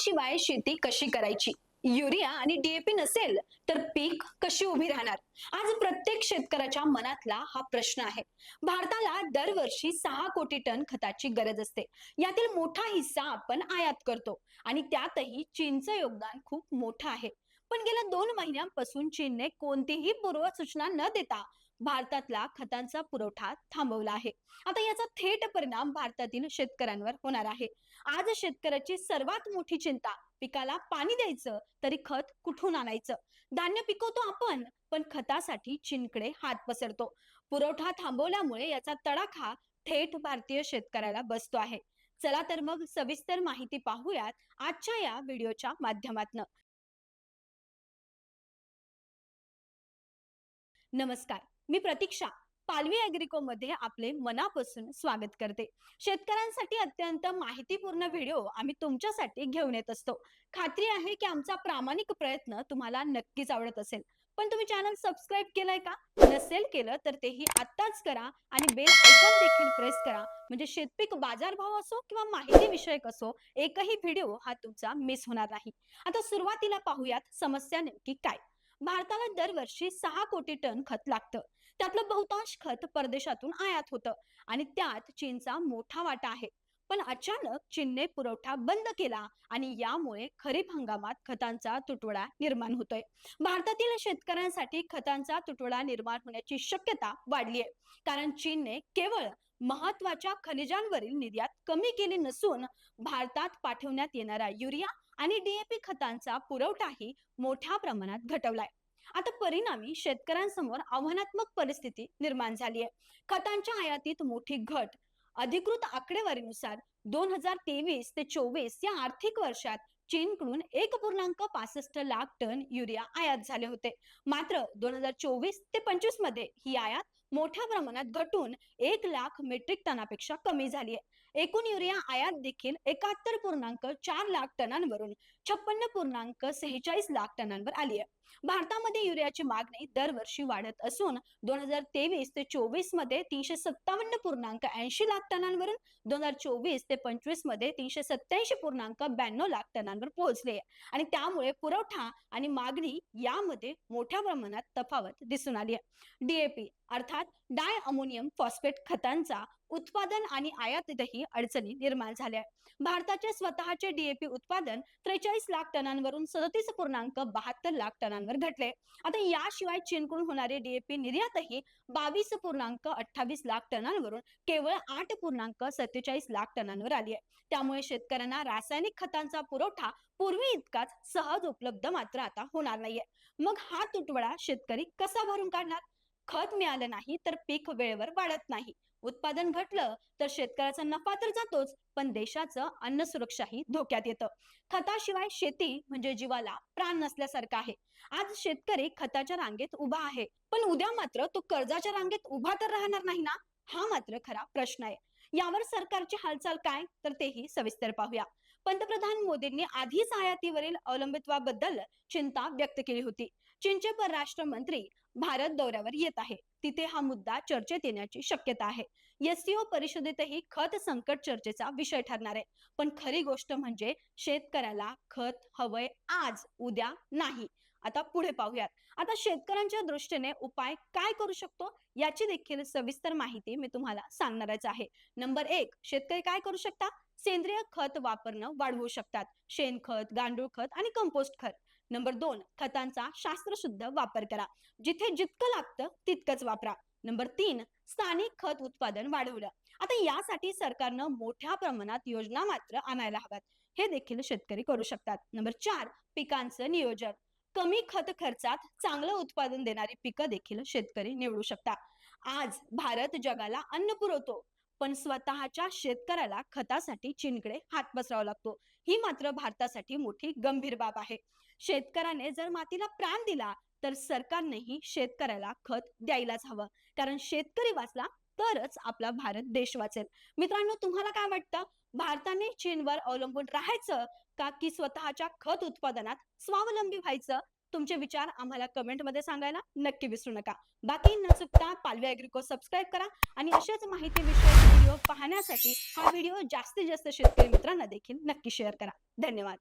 खताशिवाय शेती कशी करायची? युरिया आणि डीएपी नसेल तर पीक कशी उभी राहणार? आज प्रत्येक शेतकऱ्याच्या मनातला हा प्रश्न आहे. भारताला दरवर्षी सहा कोटी टन खताची गरज असते. यातील मोठा हिस्सा आपण आयात करतो आणि त्यातही चीनचं योगदान खूप मोठं आहे. पण गेल्या दोन महिन्यांपासून चीनने कोणतीही पूर्वसूचना न देता भारतातला खतांचा पुरवठा थांबवला आहे. आता याचा थेट परिणाम भारतातील शेतकऱ्यांवर होणार आहे. आज शेतकऱ्याची सर्वात मोठी चिंता पिकाला पाणी द्यायचं तरी खत कुठून आणायचं? धान्य पिकवतो आपण पण खतासाठी चीनकडे हात पसरतो. पुरवठा थांबवल्यामुळे याचा तडाखा थेट भारतीय शेतकऱ्याला बसतो आहे. चला तर मग सविस्तर माहिती पाहूयात आजच्या या व्हिडिओच्या माध्यमातून. नमस्कार. मी प्रतीक्षा पालवी अॅग्रिको मध्ये आपले मनापासून स्वागत करते. शेतकऱ्यांसाठी अत्यंत माहितीपूर्ण व्हिडिओ आम्ही तुमच्यासाठी घेऊन येत असतो. खात्री आहे की आमचा प्रामाणिक प्रयत्न तुम्हाला नक्कीच आवडत असेल. पण तुम्ही चॅनल सबस्क्राईब केलंय का? नसेल केलं तर तेही आत्ताच करा आणि बेल आयकॉन देखील प्रेस करा. म्हणजे शेतपीक बाजारभाव असो किंवा माहिती विषयक असो एकही व्हिडिओ हा तुमचा मिस होणार नाही. आता सुरुवातीला पाहूयात समस्या नेमकी काय? भारताला दरवर्षी सहा कोटी टन खत लागतं. त्यातलं बहुतांश खत परदेशातून आयात होतं आणि त्यात चीनचा मोठा वाटा आहे. पण अचानक चीनने पुरवठा बंद केला आणि यामुळे खरीप हंगामात खतांचा तुटवडा निर्माण होतोय. भारतातील शेतकऱ्यांसाठी खतांचा तुटवडा निर्माण होण्याची शक्यता वाढली आहे कारण चीनने केवळ महत्त्वाच्या खनिजांवरील निर्यात कमी केली नसून भारतात पाठवण्यात येणारा युरिया आणि डीएपी खतांचा पुरवठाही मोठ्या प्रमाणात घटवलाय. आता परिणामी शेतकऱ्यांसमोर आव्हानात्मक परिस्थिती निर्माण झाली आहे खतांच्या आयातीत मोठी घट. अधिकृत आकडेवारीनुसार दोन हजार तेवीस ते चोवीस या आर्थिक वर्षात चीनकडून एक पूर्णांक पासष्ट लाख टन युरिया आयात झाले होते. मात्र दोन हजार चोवीस ते पंचवीसमध्ये ही आयात मोठ्या प्रमाणात घटून एक लाख मेट्रिक टनापेक्षा कमी झाली आहे. एकूण युरिया आयात देखील एकाहत्तर पूर्णांक चार लाख टनांवरून छप्पन्न पूर्णांक सेहेचाळीस लाख टनांवर आली आहे. भारतामध्ये युरियाची मागणी दरवर्षी वाढत असून दोन हजार तेवीस ते चोवीसमध्ये तीनशे सत्तावन्न पूर्णांक ऐंशी लाख टनांवरून दोन हजार चोवीस ते पंचवीसमध्ये तीनशे सत्याऐंशी पूर्णांक ब्याण्णव लाख टनांवर पोहोचले आणि त्यामुळे पुरवठा आणि मागणी यामध्ये मोठ्या प्रमाणात तफावत दिसून आली आहे. डीएपी अर्थात डाय अमोनियम फॉस्फेट खतांचा उत्पादन आणि आयातीतही अडचणी निर्माण झाल्या. भारताचे स्वतःचे डीएपी उत्पादन त्रेचाळीस लाख टनांवरून सदतीस पूर्णांक बहात्तर लाख टनांवर घटले. आता याशिवाय चीनकडून होणारे डीएपी निर्यातही बावीस पूर्णांक अठ्ठावीस लाख टनांवरून केवळ आठ पूर्णांक सत्तेचाळीस लाख टनांवर आली आहे. त्यामुळे शेतकऱ्यांना रासायनिक खतांचा पुरवठा पूर्वी इतकाच सहज उपलब्ध मात्र आता होणार नाहीये. मग हा तुटवडा शेतकरी कसा भरून काढणार? खत मिळालं नाही तर पीक वेळेवर वाढत नाही. उत्पादन घटलं तर शेतकऱ्याचा नफा तर जातोच पण देशाचं अन्न सुरक्षाही धोक्यात येतं. खताशिवाय शेती म्हणजे जीवाला प्राण नसल्यासारखं आहे. आज शेतकरी खताच्या रांगेत उभा आहे पण उद्या मात्र तो कर्जाच्या रांगेत उभा तर राहणार नाही ना? हा मात्र खरा प्रश्न आहे. यावर सरकारची हालचाल काय? तर तेही सविस्तर पाहूया. पंतप्रधान मोदींनी आधीच आयातीवरील अवलंबित्वाबद्दल चिंता व्यक्त केली होती. चीनचे परराष्ट्र मंत्री भारत दौऱ्यावर येत आहे. तिथे हा मुद्दा चर्चेत येण्याची शक्यता आहे. एससीओ परिषदेतही खत संकट चर्चेचा विषय ठरणार आहे. पण खरी गोष्ट म्हणजे शेतकऱ्याला खत हवंय आज उद्या नाही. आता पुढे पाहूयात. आता शेतकऱ्यांच्या दृष्टीने उपाय काय करू शकतो? याची देखील सविस्तर माहिती मी तुम्हाला सांगणारच आहे. नंबर एक शेतकरी काय करू शकता सेंद्रिय खत वापरणं वाढवू शकतात. शेणखत गांडूळ खत आणि कंपोस्ट खत. नंबर दोन खतांचा शास्त्रशुद्ध वापर करा. जिथे जितकं लागतं तितकंच वापरा. नंबर तीन स्थानिक खत उत्पादन वाढवलं. आता यासाठी सरकारनं मोठ्या प्रमाणात योजना मात्र आणायला हव्यात. हे देखील शेतकरी करू शकतात. नंबर चार पिकांचं नियोजन. कमी खत खर्चात चांगलं उत्पादन देणारी पिकं देखील शेतकरी निवडू शकतात आज भारत जगाला अन्न पुरवतो पण स्वतःच्या शेतकऱ्याला खतासाठी चीनकडे हात पसरावा लागतो. ही मात्र भारतासाठी मोठी गंभीर बाब आहे. शेतकऱ्याने जर मातीला प्राण दिला तर सरकारनेही शेतकऱ्याला खत द्यायलाच हवं. कारण शेतकरी वाचला तरच आपला भारत देश वाचेल. मित्रांनो तुम्हाला काय वाटतं? भारताने चीनवर अवलंबून राहायचं का की स्वतःच्या खत उत्पादनात स्वावलंबी व्हायचं? तुमचे विचार आम्हाला कमेंटमध्ये सांगायला नक्की विसरू नका. बाकी न चुकता पालव्या अॅग्रिको सबस्क्राईब करा आणि अशाच माहिती विषयक व्हिडिओ पाहण्यासाठी हा व्हिडिओ जास्तीत जास्त शेतकरी मित्रांना देखील नक्की शेअर करा. धन्यवाद.